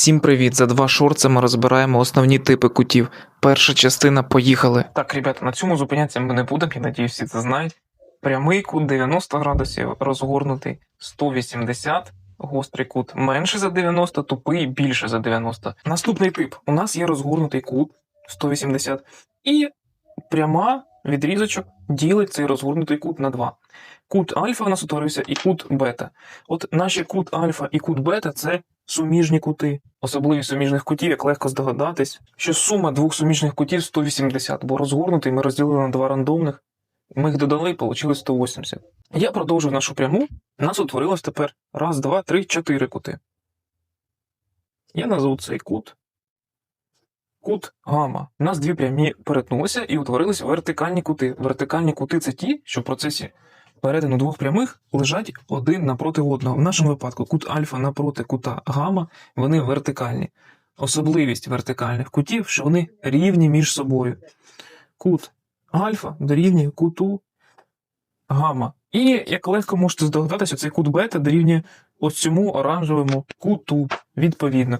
Всім привіт! За два шорти ми розбираємо основні типи кутів. Перша частина поїхали. Так, ребята, на цьому зупинятися ми не будемо, я надію, всі це знають. Прямий кут 90 градусів, розгорнутий 180, гострий кут менше за 90, тупий більше за 90. Наступний тип. У нас є розгорнутий кут 180 і пряма відрізочок ділить цей розгорнутий кут на два. Кут альфа у нас утворився і кут бета. От наші кут альфа і кут бета це суміжні кути. Особливість суміжних кутів, як легко здогадатись, що сума двох суміжних кутів 180, бо розгорнутий ми розділили на два рандомних. Ми їх додали, вийшло 180. Я продовжую нашу пряму. Нас утворилось тепер раз, два, три, чотири кути. Я назву цей кут. Кут гама. У нас дві прямі перетнулися і утворилися вертикальні кути. Вертикальні кути це ті, що в процесі перетину двох прямих лежать один напроти одного. В нашому випадку кут альфа напроти кута гама, вони вертикальні. Особливість вертикальних кутів, що вони рівні між собою. Кут альфа дорівнює куту гама. І як легко можете здогадатися, цей кут бета дорівнює ось цьому оранжевому куту, відповідно.